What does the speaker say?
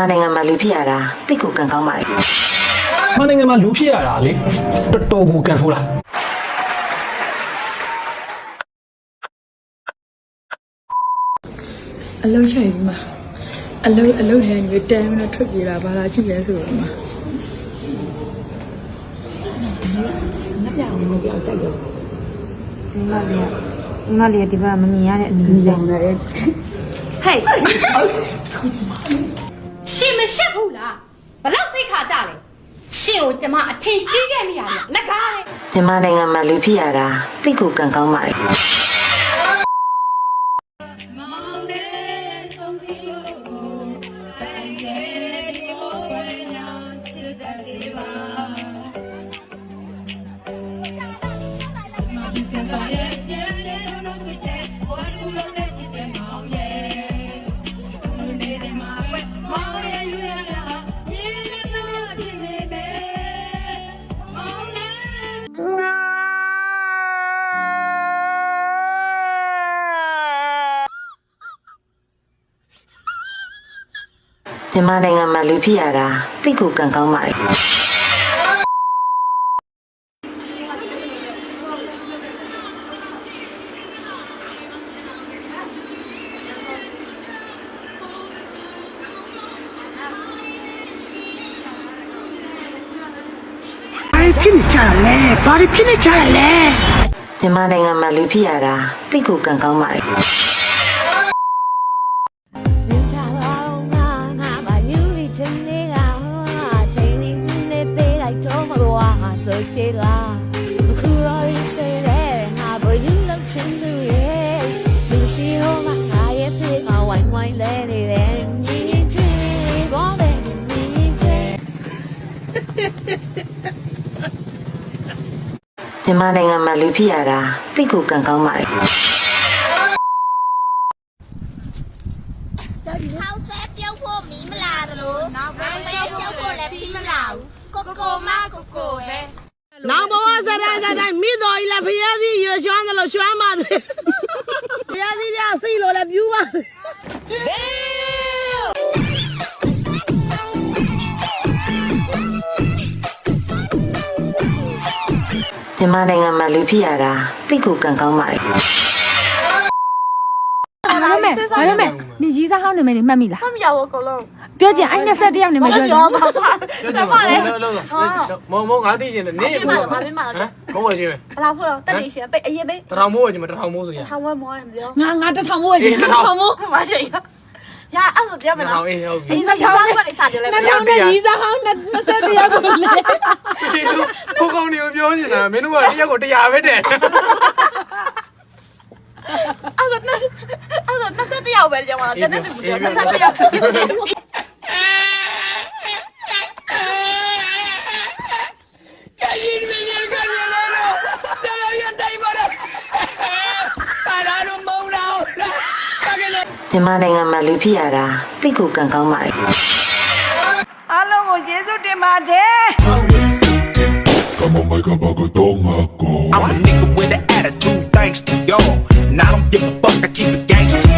မြန်မာနိုင်ငံမှာလူဖြစ်ရတာတိတ်ကိုကံကောင်းပါလေ။မနိုင်ငံမှာလူဖြစ်ရတာလေတော်တော်ကိုကန်ဆိုးလားအလုံးချိုင်မှာအလုံးအလုံးထဲညတန်းပြီးတော့ထွက်ပြေးတာဘာလာကြည့်လဲဆိုတော့မှာညီမလေးကညီမလေးကဒီဘက်မမြင်ရတဲ့အနေနဲ့ကြောင်တယ် ရှင်မရှက်ဘူးလားဘလောက်သိခါကြလဲရှင်ကိုကျမအထင်ကြီးခဲ့မိရတယ်ငကားလေမြန်မာနိုင်ငံမှာလူဖြစ်ရတာတိတ်ကိုကံကောင်းပါလေ မြန်မာနိုင်ငံမှာလူဖြစ်ရတာတိတ်ကိုကံကောင်းပါလေဘာဖြစ်နေကြတာလဲဘာဖြစ်နေကြတာလဲမြန်မာနိုင်ငံမှာလူဖြစ်ရတာတိတ်ကိုကံကောင်းပါလေ明 သေးလားအခုတော့ဒီစိတ်ထဲငါဘယ်လိုလုပ်ချင်လို့ရဲ့လူရှိဟောမှာငါရဲ့ဖေးမှာဝိုင်းဝိုင်းလဲနေတယ်ညီညီချင်းဘောပဲညီညီချင်းမြန်မာနိုင်ငံမှာလူဖြစ်ရတာတိတ်ကိုကံကောင်းပါလေထောက်ဆဲပြုတ်ဖို့မီးမလာသလိုနောက်ဘယ်ရှုပ်ဖို့လည်းပြီးမလာဘူးကိုကိုမကိုကိုပဲ နောင်ဘဝစတိုင်းစတိုင်းမိတော်ကြီးလည်းဖျားစီရွှရွှမ်းတယ်လို့ရွှမ်းပါသေးဖျားစီကစိတ်လို့လည်းပြူပါသေးမြန်မာနိုင်ငံမှာလူဖြစ်ရတာတိတ်ကိုကံကောင်းပါလေဘာလို့မဲ့ဘာလို့မဲ့ နေရီးစားဟောင်းနေမယ်နေမှတ်မိလားမရဘူးအကုန်လုံးပြောကြည့်အဲ့21ယောက်နေမယ်ပြောကြည့်ပြောကြပါလေလို့လို့မောင်မောင်ငါသိချင်တယ်နင်းဟမ်ကောင်းပါချင်းပဲအလားဖို့တော့တက်နေရှင်ပိတ်အရင်ပိတ်တထောင်မိုးကချင်းမတထောင်မိုးဆိုရထောင်ဝဲမောရမပြောငါငါတစ်ထောင်မို့ရှင်တစ်ထောင်မို့မရှိရရအဲ့ဆိုပြောမတလားထောင်အေးဟုတ်ပြီအေးနှစ်ထောင်ကနေစားကြလဲနှစ်ထောင်နဲ့ရီးစားဟောင်း21ယောက်ကိုလေကိုကောင်းနေပြောနေတာမင်းတို့ကတယောက်ကို100ပဲတဲ့အဲ့ဆိုအဲ့ဆိုနှစ်တ ယောက်ပဲကြောင်းလာတဲ့နှစ်တယောက်နှစ်တယောက်မြန်မာနိုင်ငံမှာလူဖြစ်ရတာတိတ်ကိုကံကောင်းပါလေအားလုံးကိုယေရှုတင်ပါတယ် Come on, make a bucket, don't go. I'm a nigga with an attitude, thanks to y'all. And I don't give a fuck, I keep it